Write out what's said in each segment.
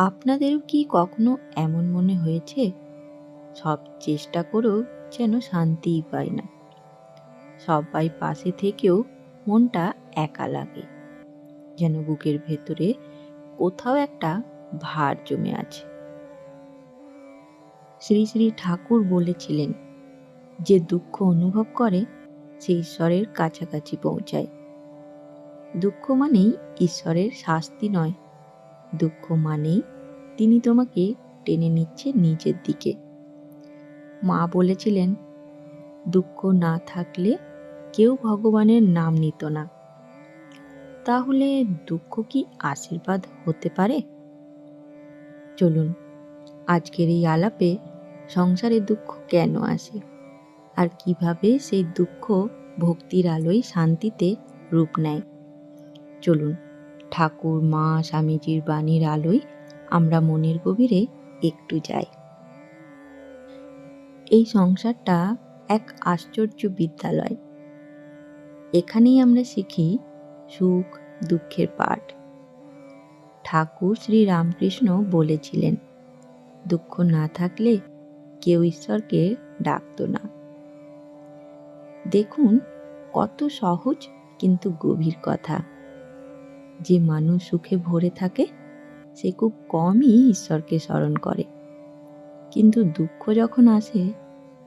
আপনাদেরও কি কখনো এমন মনে হয়েছে? সব চেষ্টা করেও যেন শান্তিই পায় না। সবাই পাশে থেকেও মনটা একা লাগে। যেন বুকের ভেতরে কোথাও একটা ভার জমে আছে। শ্রী শ্রী ঠাকুর বলেছিলেন, যে দুঃখ অনুভব করে, সে ঈশ্বরের কাছাকাছি পৌঁছায়। দুঃখ মানেই ঈশ্বরের শাস্তি নয় দুঃখ মানেই তিনি তোমাকে টেনে নিচ্ছে নিজের দিকে। মা বলেছিলেন, দুঃখ না থাকলে কেউ ভগবানের নাম নিত না। তাহলে দুঃখ কি আশীর্বাদ হতে পারে? চলুন, আজকের এই আলাপে সংসারে দুঃখ কেন আসে? আর কীভাবে সেই দুঃখ ভক্তির আলোয় শান্তিতে রূপ নেয়? চলুন ঠাকুর, মা, স্বামীজির বাণীর আলোয় আমরা মনের গভীরে একটু যাই। এই সংসারটা এক আশ্চর্য বিদ্যালয়। এখানেই আমরা শিখি সুখ, দুঃখের পাঠ। ঠাকুর শ্রী রামকৃষ্ণ বলেছিলেন, দুঃখ না থাকলে কেউ ঈশ্বরকে ডাকত না। দেখুন, কত সহজ কিন্তু গভীর কথা। যে মানুষ সুখে ভরে থাকে, সে খুব কমই ঈশ্বরকে স্মরণ করে। কিন্তু দুঃখ যখন আসে,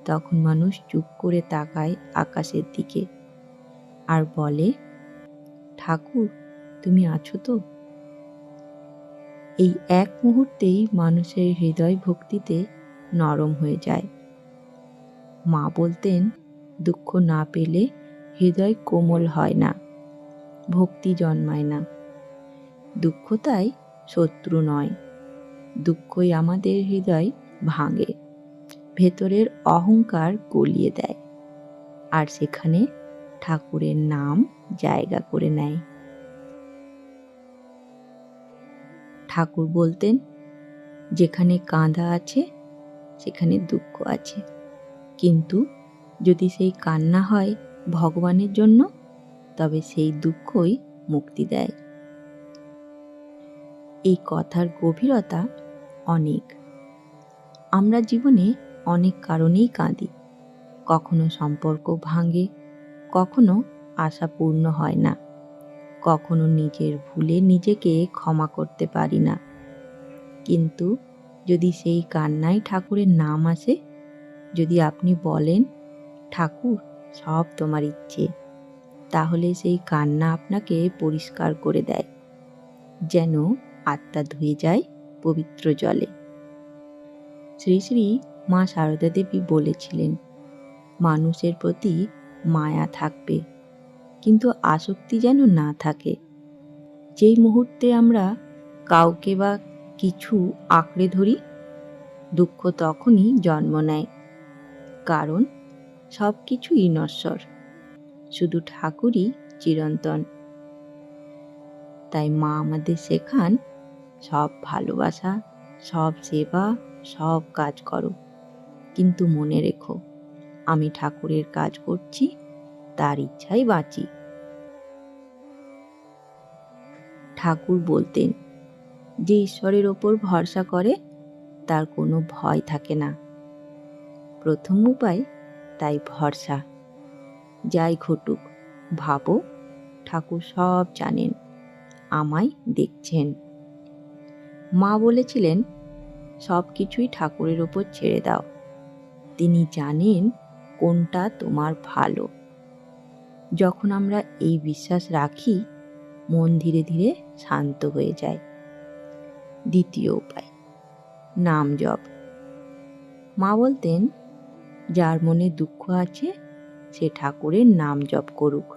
তখন মানুষ চুপ করে তাকায় আকাশের দিকে আর বলে, ঠাকুর, তুমি আছো তো? এই এক মুহূর্তেই মানুষের হৃদয় ভক্তিতে নরম হয়ে যায়। মা বলতেন, দুঃখ না পেলে হৃদয় কোমল হয় না, ভক্তি জন্মায় না। দুঃখ তাই শত্রু নয়। দুঃখই আমাদের হৃদয় ভাঙে, ভেতরের অহংকার গলিয়ে দেয়, আর সেখানে ঠাকুরের নাম জায়গা করে নেয়। ঠাকুর বলতেন, যেখানে কাঁদা আছে, সেখানে দুঃখ আছে। কিন্তু যদি সেই কান্না হয় ভগবানের জন্য, তবে সেই দুঃখই মুক্তি দেয়। এই কথার গভীরতা অনেক। আমরা জীবনে অনেক কারণেই কাঁদি। কখনো সম্পর্ক ভাঙে, কখনো আশা পূর্ণ হয় না। কখনো নিজের ভুলে নিজেকে ক্ষমা করতে পারি না। কিন্তু যদি সেই কান্নায় ঠাকুরের নাম আসে, যদি আপনি বলেন, ঠাকুর, সব তোমার ইচ্ছে, তাহলে সেই কান্না আপনাকে পরিষ্কার করে দেয়। যেন আত্মা ধুয়ে যায় পবিত্র জলে। শ্রী শ্রী মা সারদা দেবী বলেছিলেন, মানুষের প্রতি মায়া থাকবে, কিন্তু আসক্তি যেন না থাকে। যেই মুহূর্তে আমরা কাউকে বা কিছু আঁকড়ে ধরি, দুঃখ তখনই জন্ম নেয়, কারণ সব কিছুই নশ্বর, শুধু ঠাকুরই চিরন্তন। তাই মা আমাদের শেখান সব ভালোবাসা, সব সেবা, সব কাজ করো। কিন্তু মনে রেখো, আমি ঠাকুরের কাজ করছি, তার ইচ্ছাই বাঁচি। ঠাকুর বলতেন, যে ঈশ্বরের ওপর ভরসা করে, তার কোনো ভয় থাকে না। প্রথম উপায়, তাই ভরসা। যাই ঘটুক, ভাবো, ঠাকুর সব জানেন, আমায় দেখছেন। মা বলেছিলেন, সব কিছুই ঠাকুরের ওপর ছেড়ে দাও। তিনি জানেন কোনটা তোমার ভালো। যখন আমরা এই বিশ্বাস রাখি, মন ধীরে ধীরে শান্ত হয়ে যায়। দ্বিতীয় উপায়, নাম জপ। মা বলতেন, যার মনে দুঃখ আছে, সে ঠাকুরের নাম জপ করুক।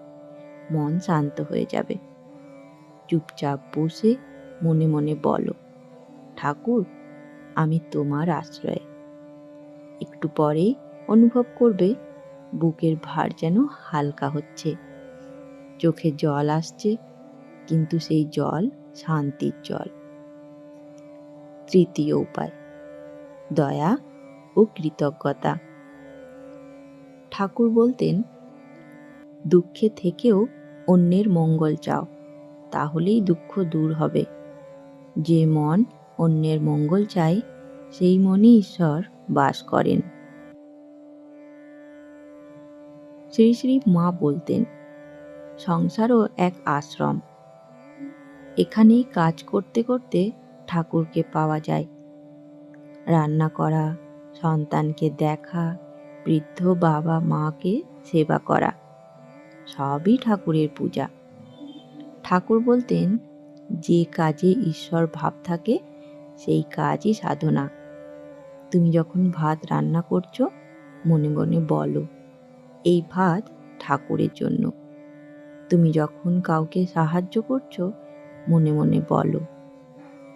মন শান্ত হয়ে যাবে। চুপচাপ বসে মনে মনে বলো। ঠাকুর, আমি তোমার আশ্রয়। একটু পরেই অনুভব করবে, বুকের ভার যেন হালকা হচ্ছে। চোখে জল আসছে, কিন্তু সেই জল শান্তির জল। তৃতীয় উপায়, দয়া ও কৃতজ্ঞতা। ঠাকুর বলতেন, দুঃখে থেকেও অন্যের মঙ্গল চাও, তাহলেই দুঃখ দূর হবে। যে মন অন্যের মঙ্গল চায় সেই মনে ঈশ্বর বাস করেন। শ্রী শ্রী মা বলতেন, সংসারও এক আশ্রম। এখানেই কাজ করতে করতে ঠাকুরকে পাওয়া যায়। রান্না করা, সন্তানকে দেখা, বৃদ্ধ বাবা মাকে সেবা করা, সবই ঠাকুরের পূজা। ঠাকুর বলতেন, যে কাজে ঈশ্বর ভাব থাকে সেই কাজই সাধনা। তুমি যখন ভাত রান্না করছ, মনে মনে বলো, এই ভাত ঠাকুরের জন্য। তুমি যখন কাউকে সাহায্য করছ, মনে মনে বলো,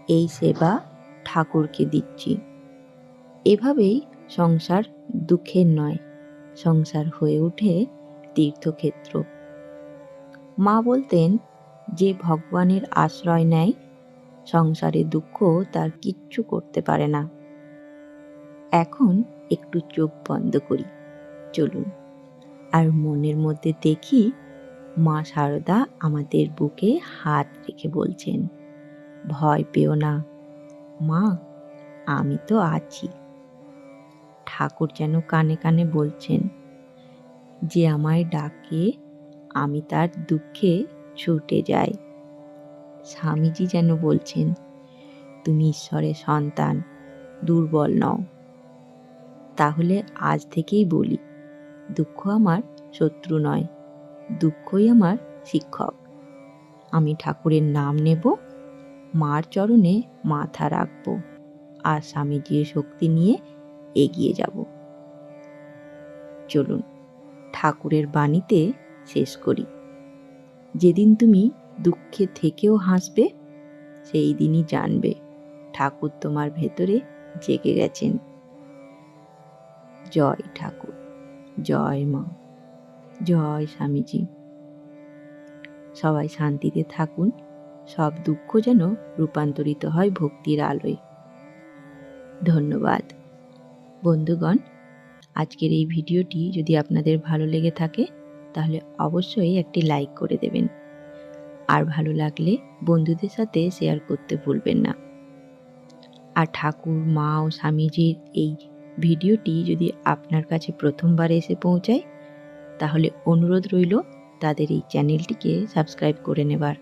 এই সেবা ঠাকুরকে দিচ্ছি। এভাবেই সংসার দুঃখের নয়, সংসার হয়ে ওঠে তীর্থক্ষেত্র। মা বলতেন, যে ভগবানের আশ্রয় নেয় সংসারে দুঃখ তার কিচ্ছু করতে পারে না। এখন একটু চোখ বন্ধ করি, চলুন। আর মনের মধ্যে দেখি মা সারদা আমাদের বুকে হাত রেখে বলছেন, ভয় পেও না। মা, আমি তো আছি। ঠাকুর যেন কানে কানে বলছেন, যে আমায় ডাকে, আমি তার দুঃখে ছুটে যাই। স্বামীজি যেন বলছেন, তুমি ঈশ্বরের সন্তান, দুর্বল নও। তাহলে আজ থেকেই বলি, দুঃখ আমার শত্রু নয়, দুঃখই আমার শিক্ষক। আমি ঠাকুরের নাম নেব, মার চরণে মাথা রাখব, আর স্বামীজির শক্তি নিয়ে এগিয়ে যাব। চলুন, ঠাকুরের বাণীতে শেষ করি। যেদিন তুমি দুঃখে থেকেও হাসবে, সেই দিনই জানবে ঠাকুর তোমার ভেতরে জেগে গেছেন। জয় ঠাকুর, জয় মা, জয় স্বামীজি। সবাই শান্তিতে থাকুন, সব দুঃখ যেন রূপান্তরিত হয় ভক্তির আলোয়। ধন্যবাদ। বন্ধুগণ, আজকের এই ভিডিওটি যদি আপনাদের ভালো লেগে থাকে তাহলে অবশ্যই একটি লাইক করে দেবেন। আর ভালো লাগলে বন্ধুদের সাথে শেয়ার করতে ভুলবেন না। আর ঠাকুর, মা ও স্বামীজির এই ভিডিওটি যদি আপনার কাছে প্রথমবার এসে পৌঁছায়, তাহলে অনুরোধ রইল তাদের এই চ্যানেলটিকে সাবস্ক্রাইব করে নেবার,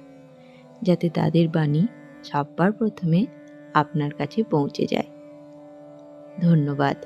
যাতে তাদের বাণী সববার প্রথমে আপনার কাছে পৌঁছে যায়। ধন্যবাদ।